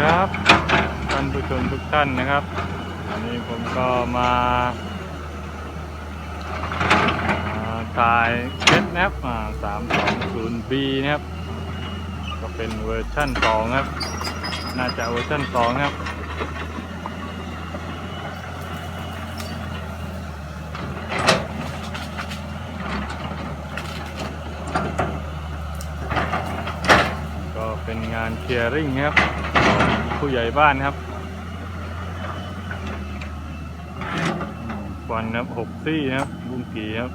ครับท่านผู้ชมทุกท่านนะครับวันนี้ผมก็มาถ่ายเคสนะครับอ่า 320B นะครับ ก็เป็นเวอร์ชั่น2ครับ น่าจะเวอร์ชั่น2ครับ ก็ เป็นงานเคลียร์ริ่งครับ ผู้ใหญ่บ้านครับควันครับหกซี่นะครับบุ้งกีครับ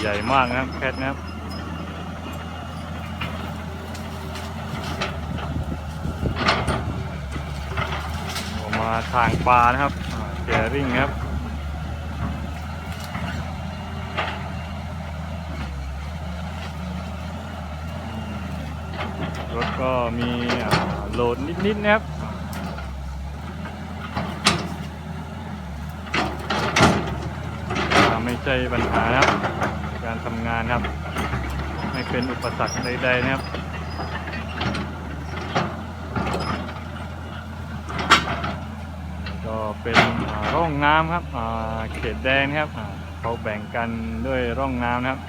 ใหญ่มากนะครับแคทนะครับมาทางปลานะครับเคลียร์ริ่งครับ รถก็ มีโหลดนิดๆนะครับไม่ใช่ปัญหานะครับ การทำงานครับ ไม่เป็นอุปสรรคใดๆนะครับก็เป็นร่องน้ำครับเขตแดงนะครับเขาแบ่งกันด้วยร่องน้ำนะครับ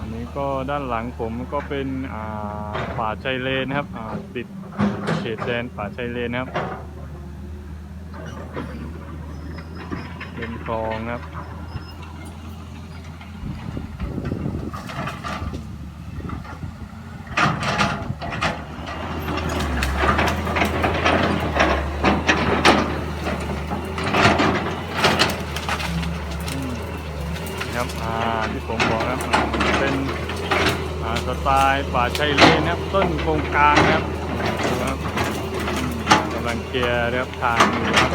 อันนี้ก็ ด้านหลังผมก็เป็นป่าชายเลนนะครับติดเขตแดนป่าชายเลนนะครับเป็นคลองครับครับอ่าที่ผมบอกนะครับเป็น สไตล์ป่าชายเลนนะครับ ต้นโครงกลางนะครับกำลังเคลียร์เรียบทางอยู่ครับ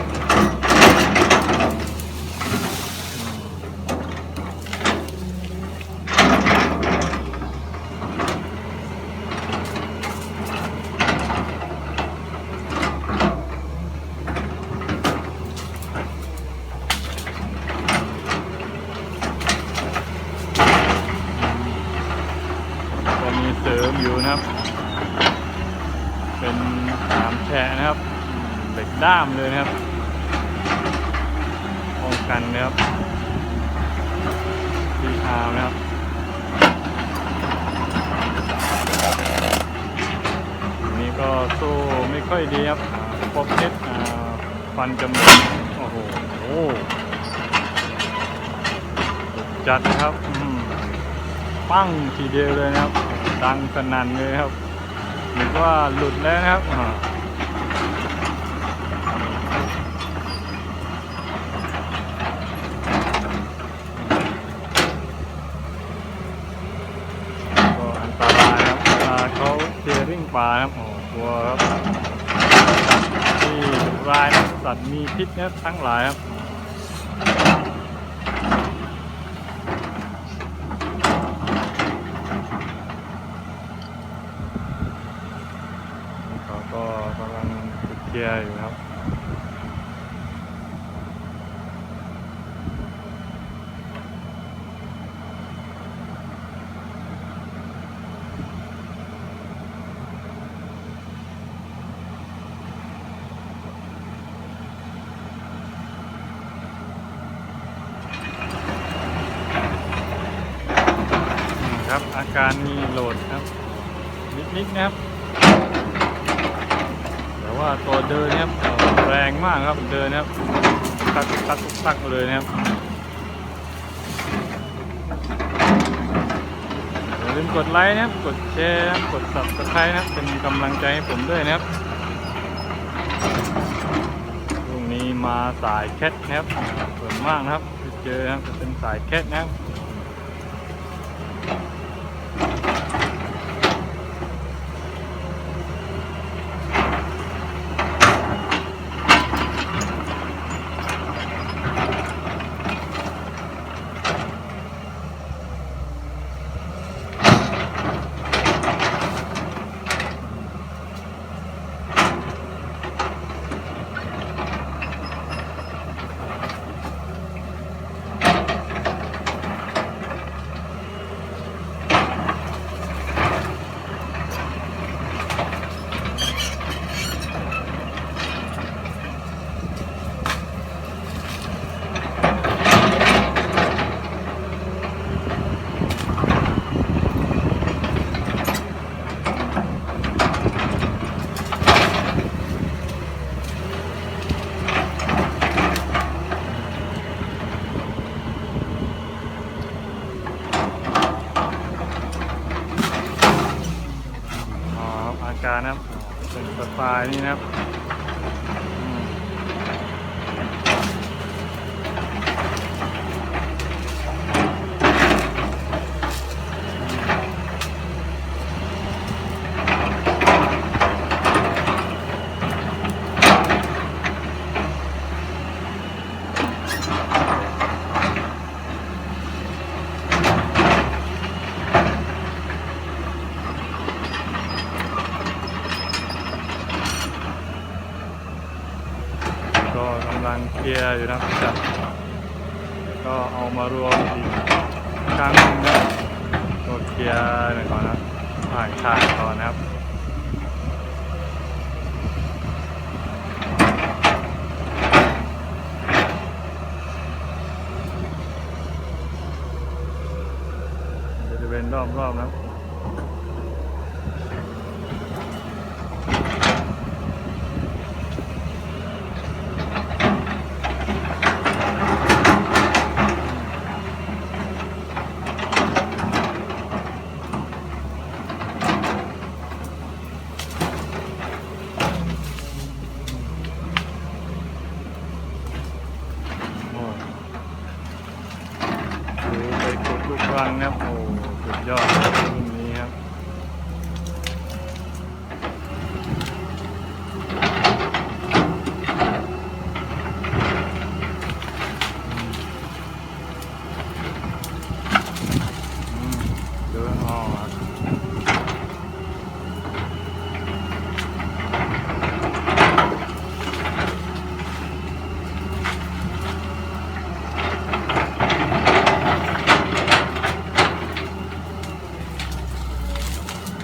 ก็มีเสริมอยู่นะครับ เป็นสามแฉะนะครับเหล็ก ด้ามเลยนะครับป้องกันนะครับทีอาร์นะครับนี้ก็โซ่ไม่ค่อยดีครับพบเพชรฟันจมูกโอ้โหจัดนะครับปั้งทีเดียวเลยนะครับ ดังสนั่นเลยครับหรือว่าหลุดแล้วนะครับอ่าก็อันตรายครับเวลาเขาเทริ่ง ปลาครับโอ้ตัวครับที่ดุร้ายนะสัตว์มีพิษนะทั้งหลายครับเขาก็กำลังเคลียร์อยู่ครับ ครับ อาการมีโหลดครับนิดๆนะครับ แต่ว่าตัวเดินนะครับแรงมากครับเดินนะครับตักตักตักเลยนะครับอย่าลืมกดไลค์นะครับกดแชร์นะครับกด subscribe นะเป็นกำลังใจให้ผมด้วยนะครับพรุ่งนี้มาสายแคทนะครับส่วนมากนะครับที่เจอนะครับจะเป็นสายแคทนะครับ การนะครับเป็นสไตล์นี่นะครับ เคลียร์อยู่นะครับจัดก็เอามารวมอีกครั้งหนึงนะก็เคลียร์หน่อยก่อนนะผ่านฉากก่อนนะครับบริเวณรอบๆนะครับ โอ้ดูไปกดลูกรังนะครับ โอ้สุดยอดครับรุ่นนี้ครับ อืมเดินออกครับ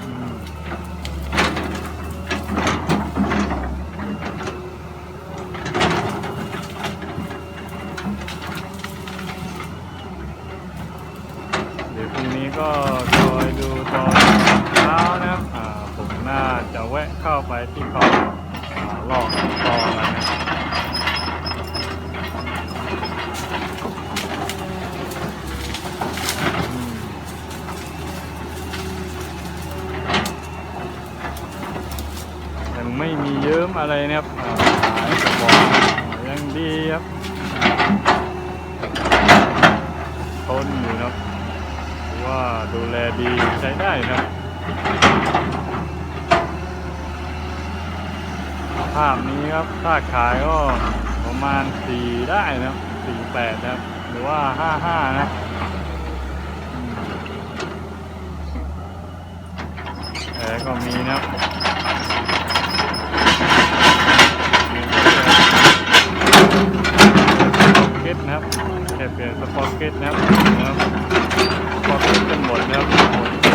อืมเดี๋ยวพรุ่งนี้ก็คอยดูตอนเช้านะครับ อ่า ผมน่าจะแวะเข้าไปที่เขาอ่าลอกตอนนะครับอืม ยังไม่มีเยิ้ม อะไรนะครับอ่ายสบายยังดีครับทนอยู่นะครับว่าดูแลดีใช้ได้นะครับภาพนี้ครับถ้าขายก็ประมาณ 4 ได้นะ48นะครับ หรือว่า 55 นะครับอืมแอร์ก็มีนะครับ ก็ตนะครับแค่เปลี่ยนสปอร์ตเก็ตนะครับสปอร์ตเก็ตเป็นหมดนะครับ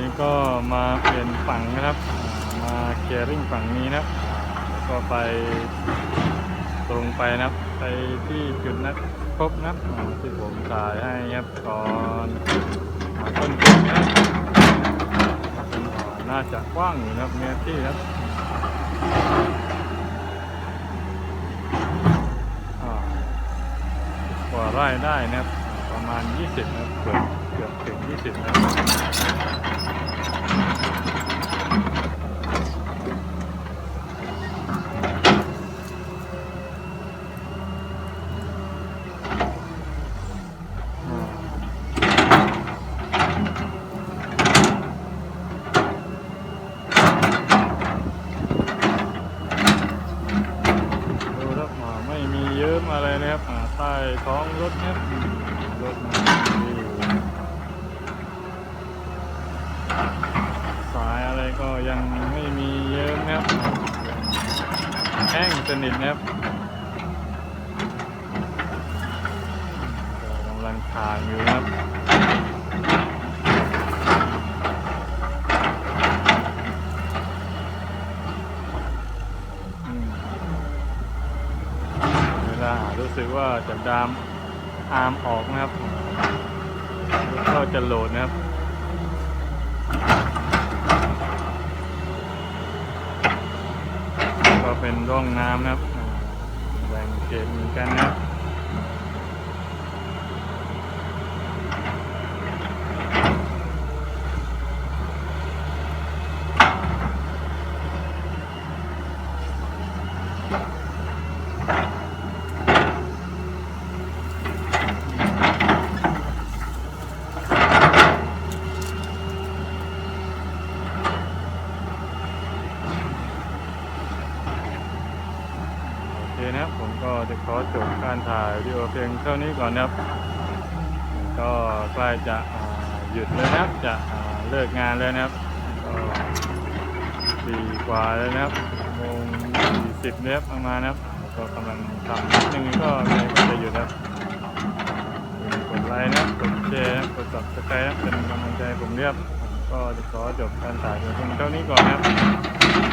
นี้ก็มาเปลี่ยนฝั่งนะครับ มาเคียร์ริ่งฝั่งนี้นะครับ ก็ไปตรงไปนะครับ ไปที่จุดนัดพบนะครับที่ผมถ่ายให้ครับก่อนอ่าต้นทุนนะครับน่าจะกว้างอยู่นะครับเนื้อที่นะครับกว่าไร่ได้นะครับประมาณ 20 นะครับเกือบเกือบถึง 20 นะครับ ดูครับอ่าไม่มีเยิ้มอะไรนะครับอ่าใต้ท้องรถนะครับอืมรถมันดีอยู่ ยังไม่มีเยิ้ม นะครับแห้งสนิทนะครับกำลังทานอยู่นะครับเวลารู้สึกว่าจะดามอาร์มออกนะครับก็จะโหลดนะครับ ก็เป็น ร่องน้ำนะครับแบ่งเขตเหมือนกันนะครับ โอเคนะครับผมก็ จะขอจบการถ่ายวิดีโอเพียงเท่านี้ก่อนนะครับ ก็ใกล้จะหยุดแล้วนะครับ จะเลิกงานแล้วนะครับก็สี่กว่าแล้วนะครับโมงสี่สิบนะครับประมาณนะครับก็กำลังทำนิดนึงก็เลยก็จะหยุดนะครับกดไลค์นะกดแชร์นะครับกด subscribe นะครับเป็นกำลังใจผมเรียบก็จะขอจบการถ่ายเพียงเท่านี้ก่อนนะครับ